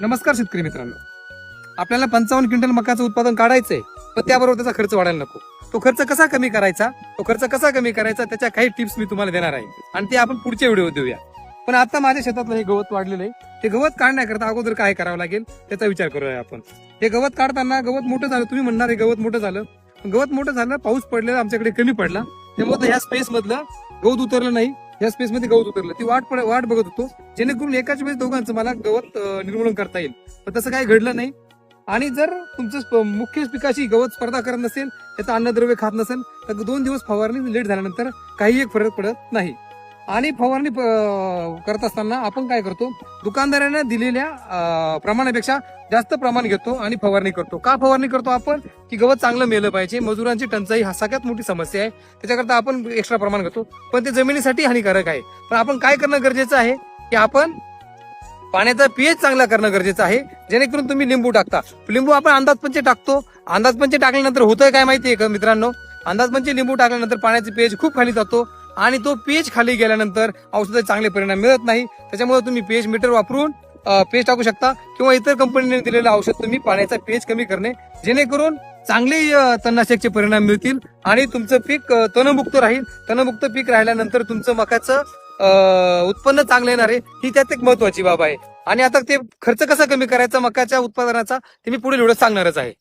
नमस्कार शेतकरी मित्रांनो. आपल्याला पंचावन्न क्विंटल मकाचं उत्पादन काढायचंय पण त्याबरोबर त्याचा खर्च वाढायला नको. तो खर्च कसा कमी करायचा? तो खर्च कसा कमी करायचा? त्याच्या काही टिप्स मी तुम्हाला देणार आहे. आणि ते आपण पुढच्या व्हिडिओ देऊया. पण आता माझ्या शेतातलं हे गवत वाढलेलं आहे. ते गवत काढण्याकरता अगोदर काय करावं लागेल त्याचा विचार करूया आपण. हे गवत काढताना गवत मोठं झालं तुम्ही म्हणणार हे गवत मोठं झालं. गवत मोठं झालं पाऊस पडलेला आमच्याकडे कमी पडला. त्यामुळे ह्या स्पेस मधलं गवत उतरलं नाही. या स्पेस मध्ये गवत उतरलं. ती वाट वाट बघत होतो. जेणेकरून एकाच वेळेस दोघांचं मला गवत निर्मूलन करता येईल. पण तसं काही घडलं नाही. आणि जर तुमचं मुख्य पिकाशी गवत स्पर्धा करत नसेल त्याचं अन्नद्रव्य खात नसेल तर दोन दिवस फवारणी लेट झाल्यानंतर काही एक फरक पडत नाही. आणि फवारणी प- करत असताना आपण काय करतो दुकानदाराने दिलेल्या प्रमाणापेक्षा जास्त प्रमाण घेतो आणि फवारणी करतो. का फवारणी करतो आपण? की गवत चांगलं मेलं पाहिजे मजुरांची टंचाई हा सगळ्यात मोठी समस्या आहे. त्याच्याकरता आपण एक्स्ट्रा प्रमाण घेतो. पण ते जमिनीसाठी हानिकारक आहे. पण आपण काय करणं गरजेचं आहे? की आपण पाण्याचा पीएच चांगला करणं गरजेचं आहे. जेणेकरून तुम्ही लिंबू टाकता. लिंबू आपण अंदाजपंचे टाकतो. अंदाजपंचे टाकल्यानंतर होतंय काय माहितीये का मित्रांनो? अंदाजपंचे लिंबू टाकल्यानंतर पाण्याचे पीएच खूप खाली जातो. आणि तो पीएच खाली गेल्यानंतर औषधाचे चांगले परिणाम मिळत नाही. त्याच्यामुळे तुम्ही पीएच मीटर वापरून पेज टाकू शकता किंवा इतर कंपनीने दिलेलं औषध तुम्ही पाण्याचा पेज कमी करणे. जेणेकरून चांगले तणनाशकचे परिणाम मिळतील आणि तुमचं पीक तणमुक्त राहील. तणमुक्त पीक राहिल्यानंतर तुमचं मकाचं उत्पन्न चांगलं येणार आहे. ही त्यात एक महत्वाची बाब आहे. आणि आता ते खर्च कसा कमी करायचा? मकाच्या उत्पादनाचा? ते मी पुढील एवढं सांगणारच आहे.